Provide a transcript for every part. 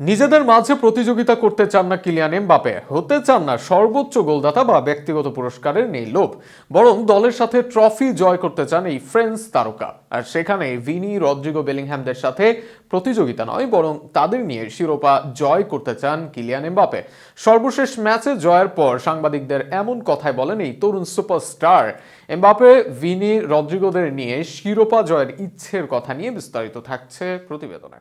নিজেদের মাঝে প্রতিযোগিতা করতে চান না কিলিয়ান এমবাপে হতে চান না সর্বোচ্চ গোলদাতা বা ব্যক্তিগত পুরস্কারের নেই লোভ। বরং দলের সাথে ট্রফি জয় করতে চান এই ফ্রেঞ্চ তারকা। আর সেখানে ভিনি, রদ্রিগো বেলিংহ্যামদের সাথে প্রতিযোগিতা নয়, বরং তাদের নিয়ে শিরোপা জয় করতে চান কিলিয়ান এমবাপে সর্বশেষ ম্যাচে জয়ের পর সাংবাদিকদের এমন কথায় বলেন এই তরুণ সুপারস্টার। এমবাপে ভিনি, রদ্রিগোদের নিয়ে শিরোপা জয়ের ইচ্ছের কথা নিয়ে বিস্তারিত থাকছে প্রতিবেদনে।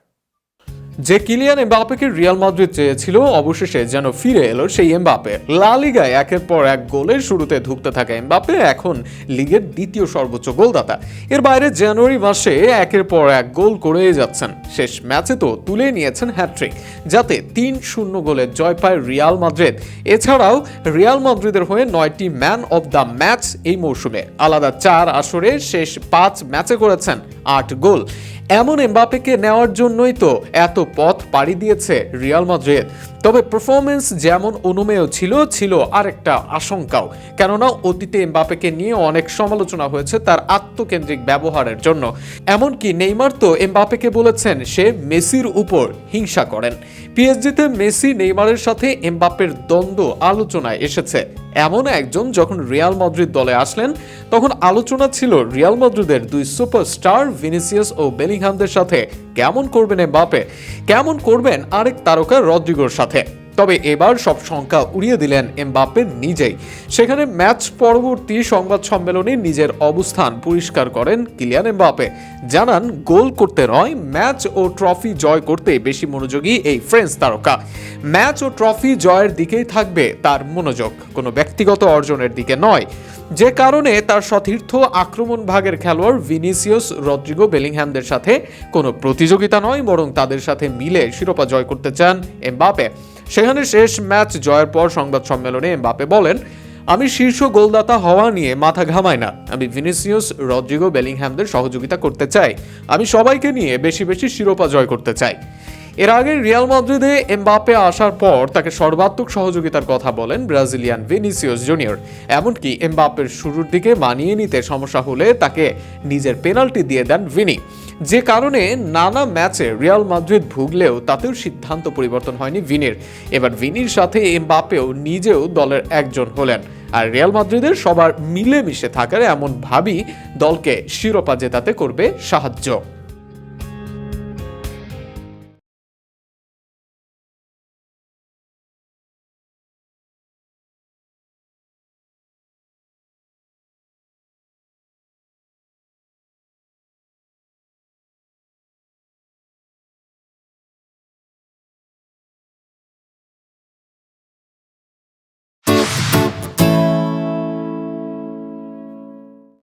যে কিলিয়ান এমবাপেকে রিয়াল মাদ্রিদ চেয়েছিল, অবশেষে যেন ফিরে এলো সেই এমবাপে লা লিগায় একের পর এক গোলের শুরুতে ধুকতে থাকা এমবাপে এখন লিগের দ্বিতীয় সর্বোচ্চ গোলদাতা। এর বাইরে জানুয়ারি মাসে একের পর এক গোল করেই যাচ্ছেন। শেষ ম্যাচে তো তুলে নিয়েছেন হ্যাট্রিক যাতে তিন শূন্য গোলে জয় পায় রিয়াল মাদ্রিদ। এছাড়াও রিয়াল মাদ্রিদের হয়ে নয়টি ম্যান অব দ্য ম্যাচ এই মৌসুমে। আলাদা চার আসরে শেষ পাঁচ ম্যাচে করেছেন আট গোল। এমন এমবাপেকে নেওয়ার জন্যই তো এত পথ পাড়ি দিয়েছে রিয়াল মাদ্রিদ। তবে পারফরমেন্স যেমন অনুমেয় ছিল ছিল আরেকটা আশঙ্কাও। কেননা অতীতে এমবাপেকে নিয়ে অনেক সমালোচনা হয়েছে তার আত্মকেন্দ্রিক ব্যবহারের জন্য। এমনকি নেইমার তো এমবাপেকে বলেছেন সে মেসির উপর হিংসা করেন। পিএসজিতে মেসি নেইমারের সাথে এমবাপের দ্বন্দ্ব আলোচনায় এসেছে। এমন একজন যখন রিয়াল মাদ্রিদ দলে আসলেন, তখন আলোচনা ছিল রিয়াল মাদ্রিদের দুই সুপারস্টার ভিনিসিয়াস ও বেলিংহামদের সাথে কেমন করবেন এমবাপে কেমন করবেন আরেক তারকা রদ্রিগোর সাথে? তবে এবার সব সংখ্যা উড়িয়ে দিলেন এমবাপে নিজেই। সেখানে ম্যাচ পরবর্তী সংবাদ সম্মেলনে নিজের অবস্থান পরিষ্কার করেন কিলিয়ান এমবাপে জানান, গোল করতে নয়, ম্যাচ ও ট্রফি জয় করতে বেশি মনোযোগী এই ফ্রেঞ্চ তারকা। ম্যাচ ও ট্রফি জয়ের দিকেই থাকবে তার মনোযোগ। কোনো ব্যক্তিগত অর্জনের দিকে নয়। যে কারণে তার সতীর্থ আক্রমণ ভাগের খেলোয়াড় ভিনিসিয়াস রদ্রিগো বেলিংহ্যামদের সাথে কোনো প্রতিযোগিতা নয়, বরং তাদের সাথে মিলে শিরোপা জয় করতে চান এমবাপে সেখানে শেষ ম্যাচ জয়ের পর সংবাদ সম্মেলনে এমবাপে বলেন, আমি শীর্ষ গোলদাতা হওয়া নিয়ে মাথা ঘামাই না। আমি ভিনিসিয়াস রদ্রিগো বেলিংহ্যামদের সহযোগিতা করতে চাই। আমি সবাইকে নিয়ে বেশি বেশি শিরোপা জয় করতে চাই। এর আগে রিয়াল মাদ্রিদে এমবাপে আসার পর তাকে সর্বাত্মক সহযোগিতার কথা বলেন ব্রাজিলিয়ান ভিনিসিয়াস জুনিয়র। এমনকি এমবাপের শুরুর দিকে মানিয়ে নিতে সমস্যা হলে তাকে নিজের পেনাল্টি দিয়ে দেন ভিনি। যে কারণে নানা ম্যাচে রিয়াল মাদ্রিদ ভুগলেও তাতেও সিদ্ধান্ত পরিবর্তন হয়নি ভিনির। এবার ভিনির সাথে এমবাপেও নিজেও দলের একজন হলেন। আর রিয়াল মাদ্রিদের সবার মিলেমিশে থাকার এমন ভাবি দলকে শিরোপা জেতাতে করবে সাহায্য।